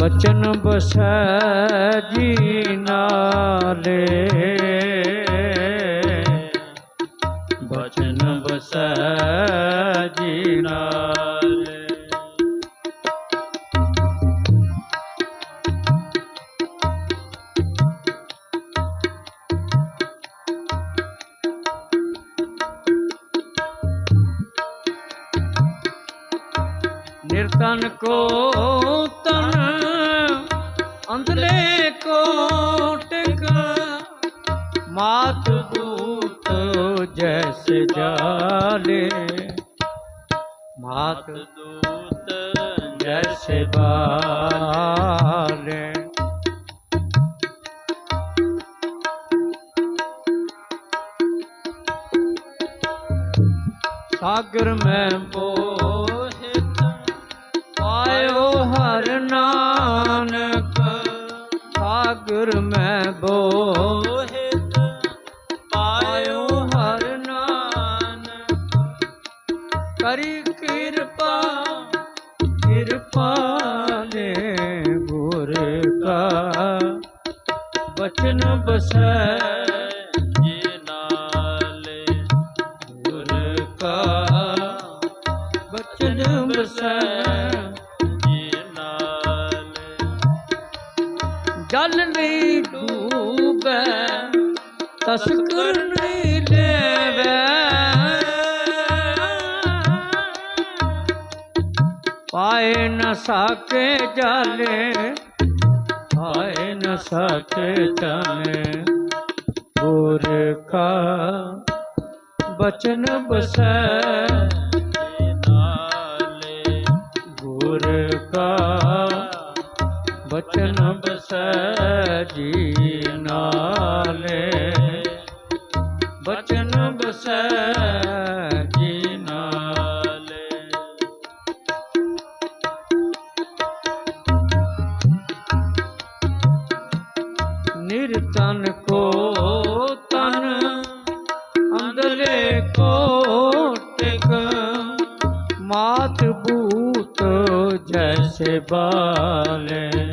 ਬਚਨ ਬਸੈ ਜੀ ਨਾਲੇ ਬਚਨ ਬਸੈ ਜੀ ਨਾਲੇ ਨਿਰਤਨ ਕੋ ਅੰਧਲੇ ਕੋ ਮਾਤ ਦੂਤ ਜੈਸੇ ਜਾਲੇ। ਮਾਤ ਦੂਤ ਜੈਸੇ ਬਾਲੇ। ਸਾਗਰ ਮੈਂ ਬੋ ਬਚਨ ਬਸੈ ਜੀ ਨਾਲੇ ਗੁਰ ਕਾ ਬਚਨ ਬਸੈ ਜੀ ਨਾਲੇ ਜਲ ਨਹੀਂ ਡੂਬੈ, ਤਸਕਰ ਨਹੀਂ ਲੈਵੈ ਪਾਏ ਨ ਸਾਕੇ ਜਾਲੇ ਪਾਏ ਨ ਸਾਕੇ ਜਾਲੇ ਗੁਰ ਕਾ ਬਚਨ ਬਸੈ ਨਾਲੇ ਗੁਰ ਕਾ ਬਚਨ ਬਸੈ ਜੀ। ਜੈਸੇ ਬਾਲੇ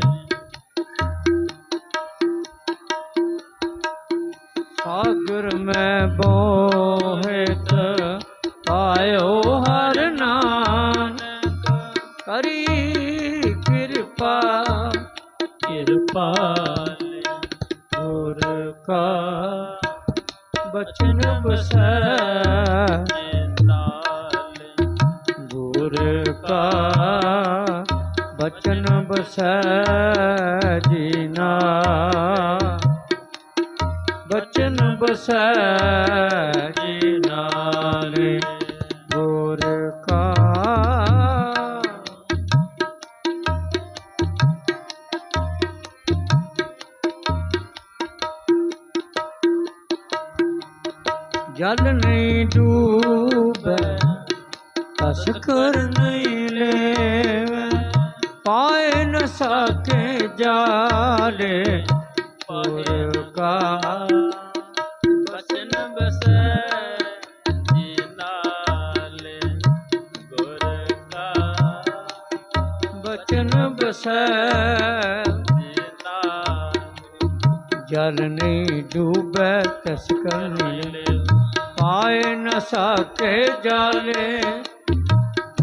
ਸਕੇ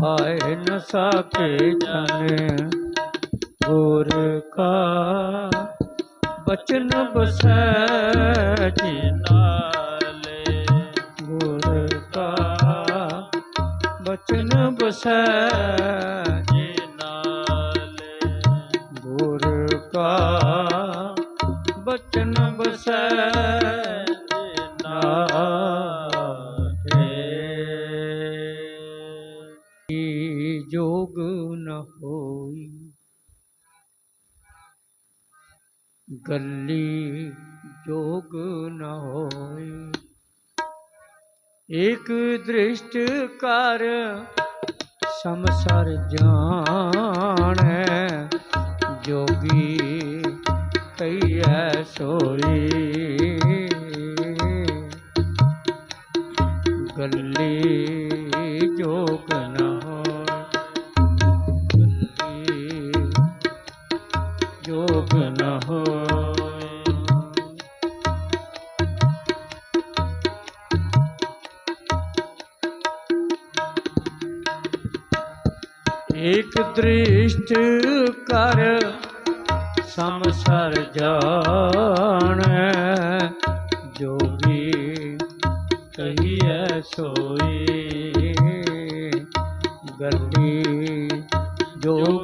ਜਾਲੇ ਨ ਸਕੇ ਜਾਣੇ। ਗੁਰ ਕਾ ਬਚਨ ਬਸੈ ਜੀ ਨਾਲੇ। ਗੁਰ ਕਾ ਬਚਨ ਬਸੈ ਦ੍ਰਿਸ਼ਟ ਕਰ ਸਮਸਰ ਜਾਣੈ ਜੋਗੀ ਕਈਐ ਸੋਈ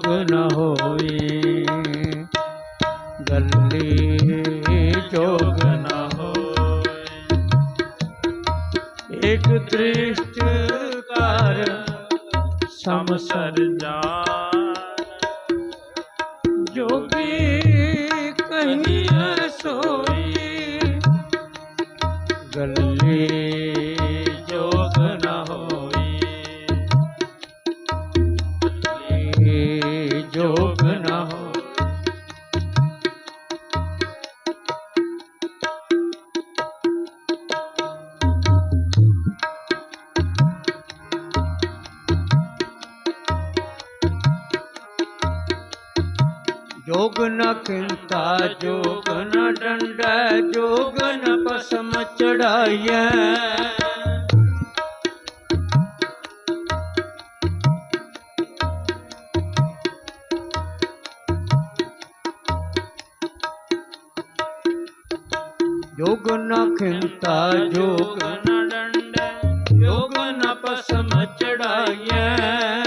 ਜੋਗ ਨ ਹੋਈ ਗੱਲੀ ਜੋਗ ਨ ਹੋਏ ਏਕ ਦ੍ਰਿਸ਼ਟ ਕਰ ਸਮਸਰ ਸਮਸਰ ਜਾਣ। ਜੋਗ ਨ ਖਿੰਤਾ ਜੋਗ ਨ ਡੰਡੈ, ਜੋਗ ਨ ਪਸਮ ਚੜਾਈਐ। ਜੋਗ ਨ ਖਿੰਤਾ ਜੋਗ ਨ ਡੰਡੈ, ਜੋਗ ਨ ਪਸਮ ਚੜਾਈਐ।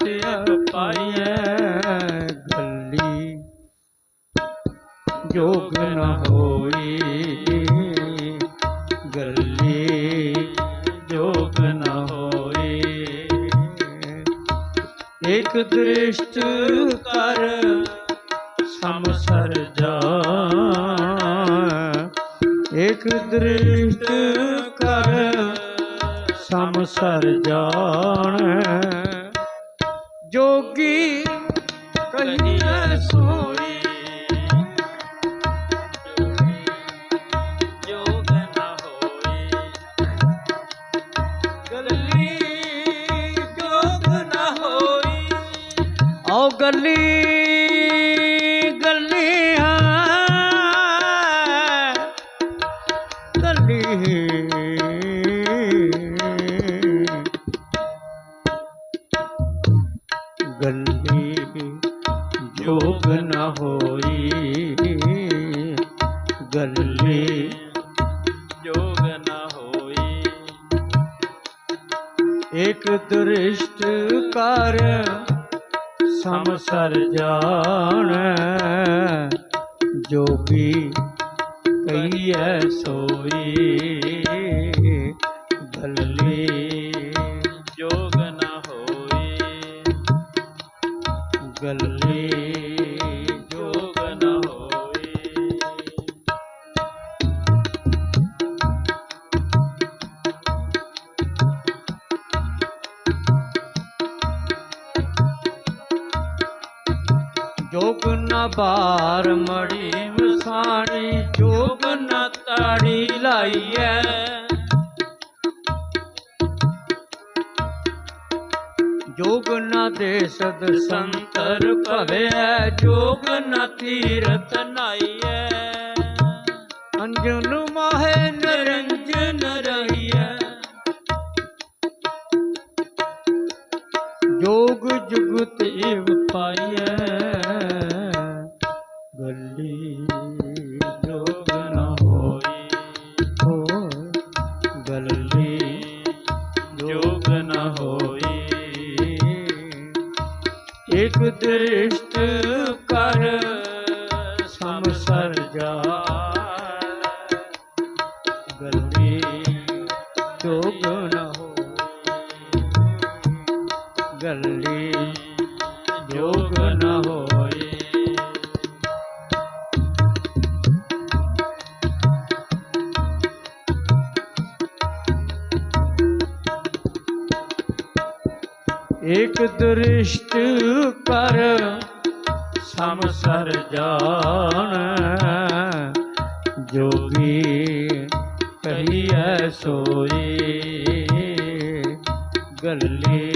ਜੁਗਤ ਪਾਈਐ ਗੱਲੀ। ਜੋਗ ਨ ਹੋਈ ਗੱਲੀ। ਜੋਗ ਨ ਹੋਈ। ਇਕ ਦ੍ਰਿਸ਼ਟ ਕਰ ਸਮਸਰ ਜਾ। ਇਕ ਦ੍ਰਿਸ਼ਟ ਕਰ ਸਮਸਰ ਜਾਣ। ਜੋਗੀ ਕਹੀਐ ਸੋਈ ਜੋਗ ਨ ਹੋਈ ਗੱਲੀ ਜੋਗ ਨਾ ਹੋਈ ਆਓ ਗੱਲੀ ਸਮਸਰ ਜਾਣ ਜੋਗ ਮੜੀ ਮਸਾਣੀ, ਜੋਗ ਨਾ ਤਾੜੀ ਲਾਈਐ। ਜੋਗ ਨ ਦੇ ਸਦ ਸੰਤਰ ਭਵਿਆ ਜੋਗ ਨ ਤੀਰਤ ਨਾਈਐ। ਅੰਜਨ ਮਾਹੇ ਨਿਰੰਜਨ ਇਕ ਸੋਈ ਗੱਲੀ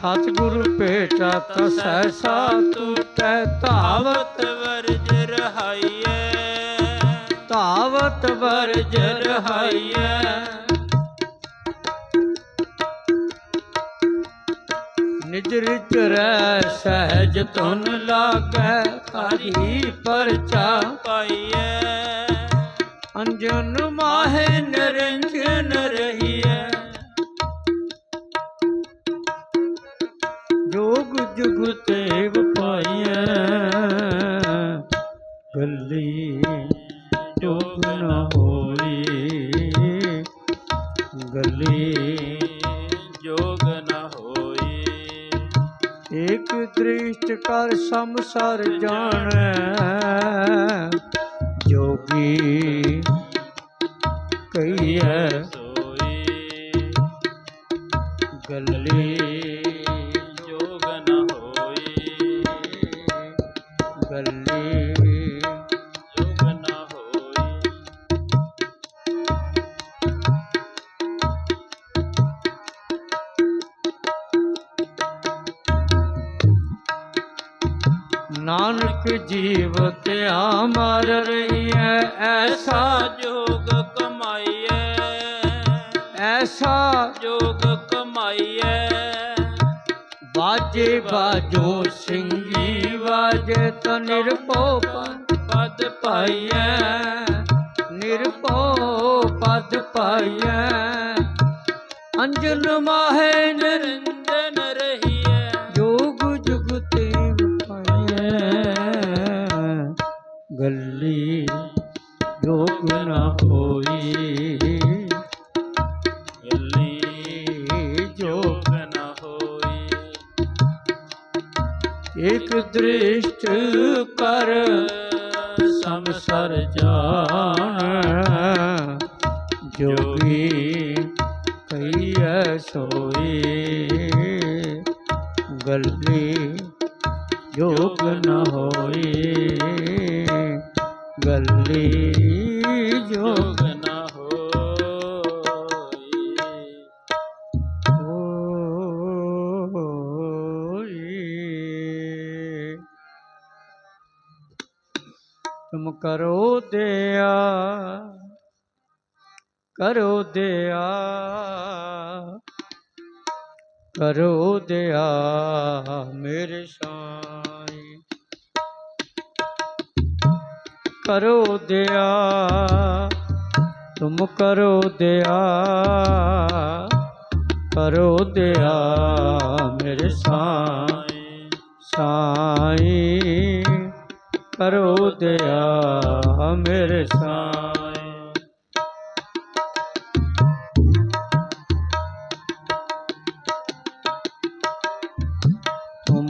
ਸਤਿਗੁਰ ਭੇਟਾ ਤਸੈ ਸਾ ਟੂਟੈ ਧਾਵਤ ਧਾਵਤ ਵਰਜ ਰਹਾਈਐ। ਧਾਵਤ ਵਰਜ ਰਹਾਈਐ। ਨਿਜ ਰਿਚ ਰਹਿ ਸਹਿਜ ਤੁਨ ਲਾਗੈ, ਹਰੀ ਪਰਚਾ ਪਾਈਐ। ਅੰਜਨ ਮਾਹੇ ਨਿਰੰਜਨ ਰਹੀਐ। ਜੋਗ ਜੁਗ ਤੇਵ ਪਾਈਐ ਗੱਲੀ ਜੋਗ ਨ ਹੋਈ। ਗੱਲੀ ਜੋਗ ਨ ਹੋਈ। ਏਕ ਦ੍ਰਿਸ਼ਟ ਕਰ ਸੰਸਾਰ ਜਾਣੈ। ਜੀਵ ਤਿਆ ਮਰ ਰਹੀਐ ਐਸਾ ਜੋਗ ਕਮਾਈਐ। ਐਸਾ ਜੋਗ ਕਮਾਈਐ। ਬਾਜੇ ਬਾਜੋ ਸਿੰਘੀ ਵਾਜੇ ਤ ਨਿਰਭਉ ਪਦ ਪਦ ਪਾਈਐ। ਨਿਰਭਉ ਪਦ ਪਾਈਐ। ਅੰਜਨ ਮਾਹੇ ਨਿਰ ਤੁਮ ਕਰੋ ਦਿਆ ਕਰੋ ਦਿਆ ਕਰੋ ਦਿਆ ਮੇਰੇ ਸਾਈ ਕਰੋ ਦਿਆ ਤੁਮ ਕਰੋ ਦਿਆ ਕਰੋ ਦਿਆ ਮੇਰੇ ਸਾਈ ਸਾਈ ਕਰੋ ਦਿਆ ਮੇਰੇ ਸਾਈ ਤੁਮ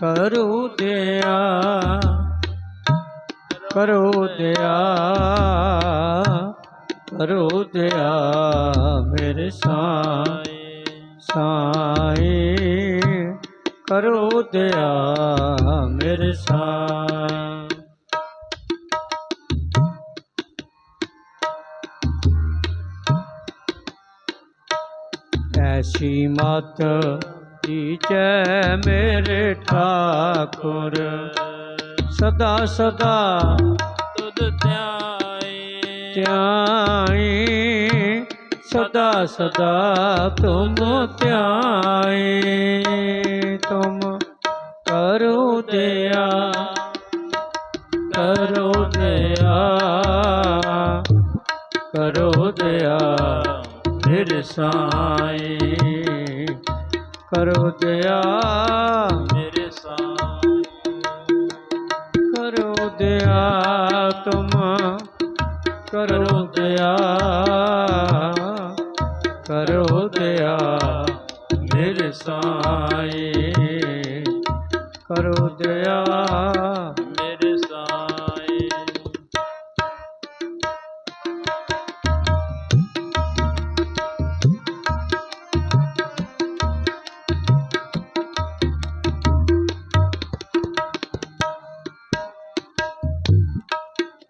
ਕਰੋ ਦਿਆ ਕਰੋ ਦਿਆ ਕਰੋ ਦਿਆ ਮੇਰੇ ਸਾਈ ਸਾਈ ਕਰੋ ਦਿਆ ਮੇਰੇ ਸਾਈ ਐਸੀ ਮਤ ਦੀਜੈ ਮੇਰੇ ਠਾਕੁਰ। ਸਦਾ ਸਦਾ ਤੁਧ ਧਿਆਏ। ਧਿਆਈ ਸਦਾ ਸਦਾ ਤੁਮ ਧਿਆਏ। ਤੁਮ ਕਰੋ ਦਿਆ ਕਰੋ ਦਿਆ ਕਰੋ ਦਿਆ ਫਿਰ ਸਾਈ। ਕਰੋ ਦਿਆ ਮੇਰੇ ਸਾਈ। ਕਰੋ ਦਿਆ ਤੁਮ, ਕਰੋ ਦਿਆ ਕਰੋ ਦਇਆ। ਮੇਰੇ ਕਰੋ ਦਇਆ ਮੇਰੇ ਸਾਈ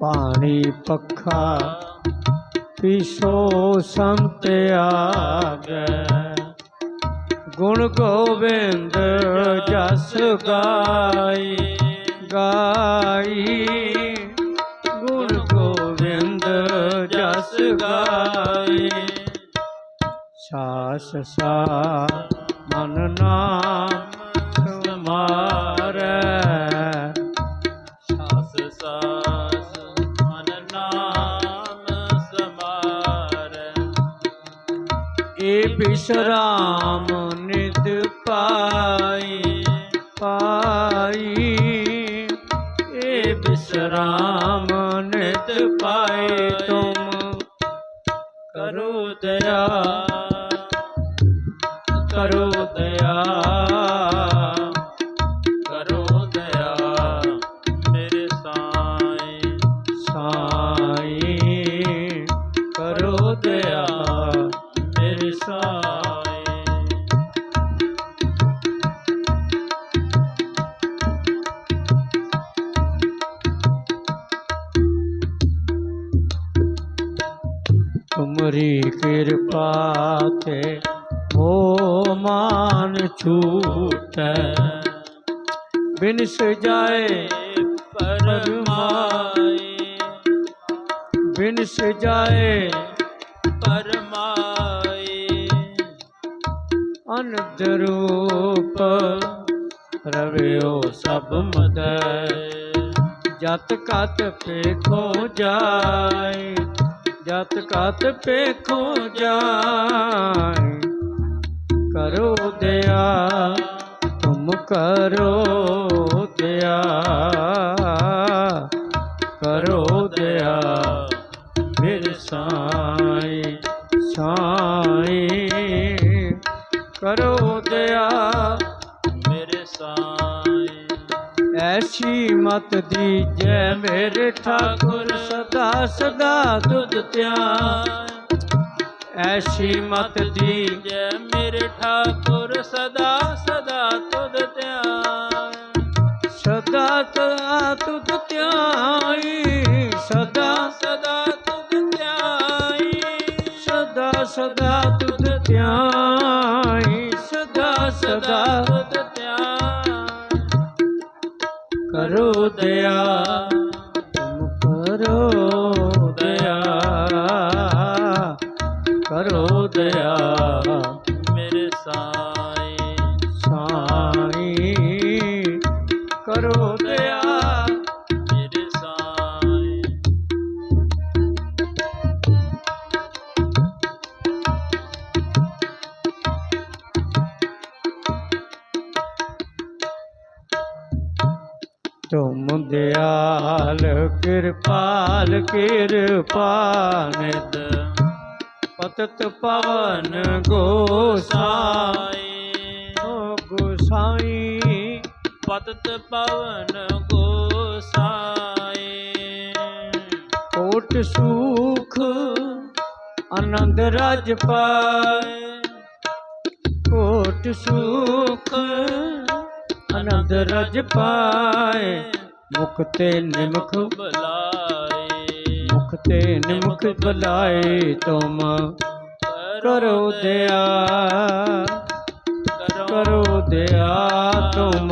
ਪਾਣੀ ਪੱਖਾ ਪਿਸ਼ੋ ਸੰਤ ਆਗੇ। ਗੁਣ ਗੋਬਿੰਦ ਜਸ ਗਾਈ ਗਾਈ। ਗੁਣ ਗੋਬਿੰਦ ਜਸ ਗਾਈ। ਸਾਸ ਸਾ ਮਨ ਨਾਮ ਤੁਮਾਰੇ ਸਾਸ ਸਾਸ ਮਨ ਨਾਮ ਸਮਾਰੈ। ਏ ਬਿਸ਼ਰਾਮ ਨਿਤ ਪਾਈ ਪਾਈ। ਏ ਬਿਸ਼ਰਾਮ ਨਿਤ ਪਾਈ ਤੁਮ। ਕਰੋ ਦਇਆ ਕਰੋ ਦਇਆ। ਰੂਪ ਰਵਿਓ ਸਭ ਮਦੈ। ਜਤ ਕਤ ਪੇਖੋ ਜਾਏ, ਜਤ ਕਤ ਪੇਖੋ ਜਾਏ। ਕਰੋ ਦਿਆ ਤੁਮ ਕਰੋ ਦਿਆ ਕਰੋ ਦਿਆ ਮੇਰੇ ਸਾਈ ਸਾਈ ਕਰੋ ਦਇਆ ਮੇਰੇ ਸਾਈ ਐਸੀ ਮਤ ਦੀਜੈ ਮੇਰੇ ਠਾਕੁਰ ਸਦਾ ਸਦਾ ਤੁਧ ਧਿਆਨ। ਐਸੀ ਮਤ ਦੀ ਜੈ ਮੇਰੇ ਠਾਕੁਰ ਸਦਾ ਸਦਾ ਤੁਧ ਧਿਆਨ। ਸਦਾ ਸਦਾ ਤੁਧ ਕਰੋ ਤੁਮ ਦਿਆਲ ਕਿਰਪਾਲ ਕਿਰਪਾ ਨਿਦ ਪਤਤ ਪਵਨ ਗੋਸਾਈ। ਓ ਗੋਸਾਈ। ਪਤਤ ਪਵਨ ਗੋਸਾਈ। ਕੋਟ ਸੁਖ ਆਨੰਦ ਰਾਜ ਪਾਏ ਕੋਟ ਸੁਖ ਆਨੰਦ ਰਾਜ ਪਾਏ। ਮੁਖ ਤੇ ਨਿਮਖ ਬੁਲਾਏ ਮੁਖ ਤੇ ਨਿਮਖ ਬੁਲਾਏ ਤੁਮ ਕਰੋ ਦਿਆ ਕਰੋ ਦਿਆ ਤੁਮ।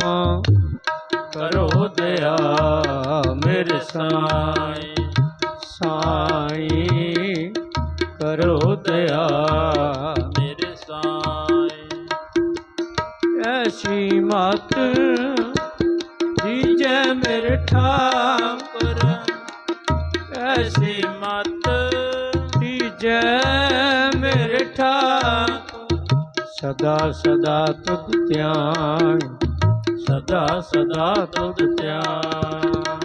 ਕਰੋ ਦਿਆ ਮੇਰੇ ਸਾਈ। ਸਾਈ। ਕਰੋ ਦਿਆ ਮਤ ਜੀਜੈ ਮੇਰੇ ਠਾਕੁਰ ਐਸੀ ਮਤ ਦੀਜੈ ਮੇਰੇ ਠਾਕੁਰ ਸਦਾ ਸਦਾ ਤੁਧ ਧਿਆਨ, ਸਦਾ ਸਦਾ ਤੁਧ ਧਿਆਨ।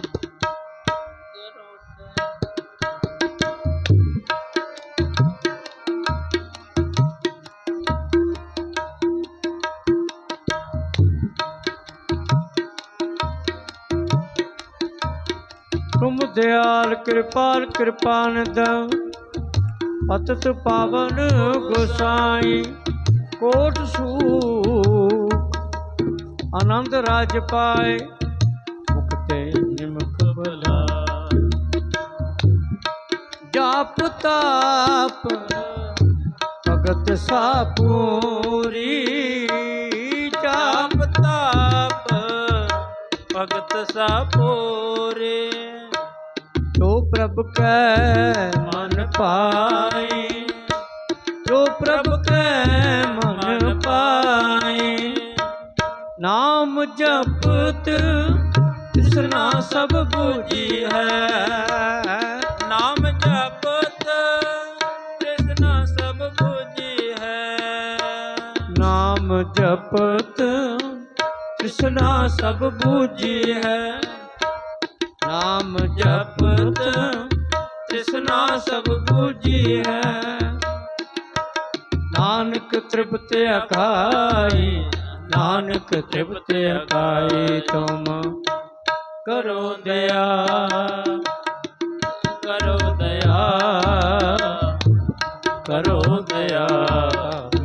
ਦਿਆਲ ਕਿਰਪਾਲ ਕਿਰਪਾਨੰਦ ਪਤਤ ਪਾਵਨ ਗੋਸਾਈ ਕੋਟ ਸੂ ਆਨੰਦ ਰਾਜ ਪਾਏ। ਮੁਕਤੇ ਨਿਮਕ ਬਲਾ ਜਾਪ ਤਾਪ। ਭਗਤ ਸਾਪੂਰੀ। ਪੂਰੀ ਜਾਪ ਤਾਪ। ਭਗਤ ਸਾ ਜੋ ਕੈ ਮਨ ਪਾਈ, ਜੋ ਪ੍ਰਭ ਕੈ ਮਨ ਪਾਈ। ਨਾਮ ਜਪਤ ਤਿਸਨਾ ਸਭ ਬੂਝੀ ਹੈ। ਨਾਮ ਜਪਤ ਕ੍ਰਿਸ਼ਨ ਸਭ ਬੁਝੀ ਹੈ। ਨਾਮ ਜਪਤ ਤ੍ਰਿਸ਼ਨਾ ਸਭ ਬੂਝੀ ਹੈ। ਨਾਮ ਜਪਤ ਤ੍ਰਿਸ਼ਨਾ ਸਭ ਬੂਝੀ ਹੈ। ਨਾਨਕ ਤ੍ਰਿਪਤ ਅਕਾਈ ਨਾਨਕ ਤ੍ਰਿਪਤ ਅਕਾਈ ਤੁਮ ਕਰੋ ਦਇਆ ਕਰੋ ਦਇਆ ਕਰੋ ਦਇਆ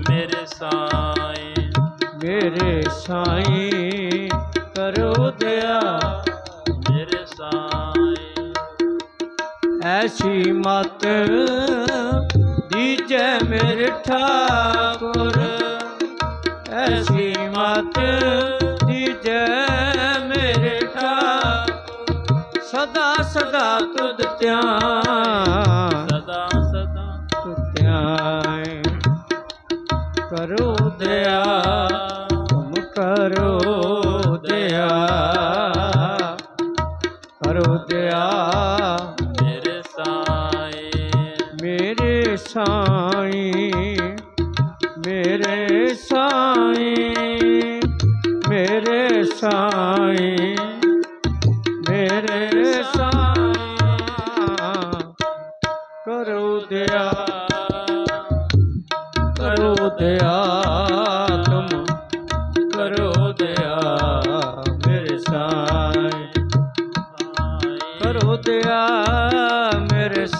ਮੇਰੇ ਸਾਈਂ। ਮੇਰੇ ਸਾਈਂ ਕਰੋ ਦਇਆ। ਮੇਰੇ ਸਾਈਂ। ਐਸੀ ਮਤ ਦੀਜੈ ਮੇਰੇ ਠਾਕੁਰ। ਐਸੀ ਮਤ ਦੀਜੈ ਮੇਰੇ ਠਾਕੁਰ। ਸਦਾ ਸਦਾ ਤੁਧ ਧਿਆਨ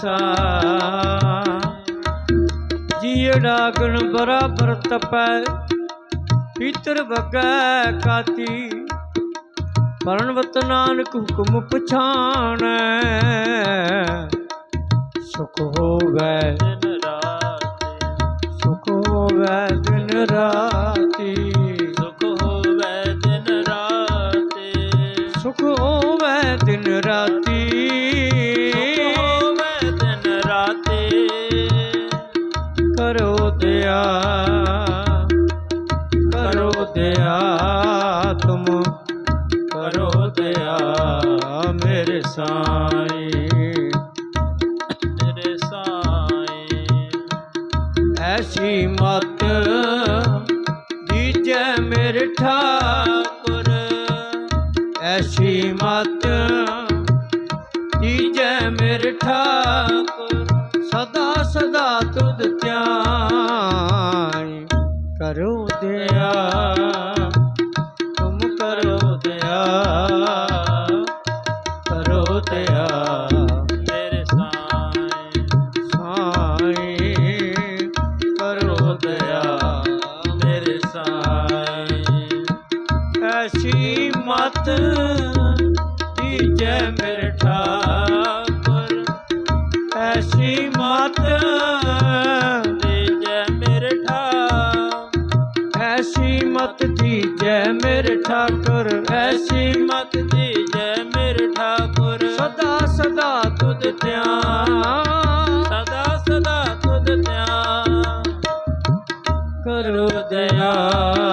ਮੇਰੇ ਸਾਈਂ ਜੀੜਾ ਗਣ ਬਰਾਬਰ ਤਪੈ, ਪੀਤਰ ਵਗੈ ਕਾਤੀ। ਪਰਣਵਤ ਨਾਨਕ ਹੁਕਮ ਪਛਾਣੈ, ਸੁਖ ਹੋਵੈ ਦਿਨ ਰਾਤ। ਸੁਖ ਹੋਵੈ ਦਿਨ ਰਾਤੀ। ਤੁਮ ਕਰੋ ਦਇਆ ਮੇਰੇ ਸਾਈਂ ਦੀਜੈ ਮੇਰੇ ਠਾਕੁਰ। ਐਸੀ ਮਤ ਦੀਜੈ ਮੇਰੇ ਠਾਕੁਰ। ਐਸੀ ਮਤ ਦੀਜੈ ਮੇਰੇ ਠਾਕੁਰ। ਐਸੀ ਮਤ ਦੀਜੈ ਮੇਰੇ ਠਾਕੁਰ। ਸਦਾ ਸਦਾ ਤੁਧ ਧਿਆਨ। ਸਦਾ ਸਦਾ ਤੁਧ ਧਿਆਨ। ਕਰੋ ਦਇਆ।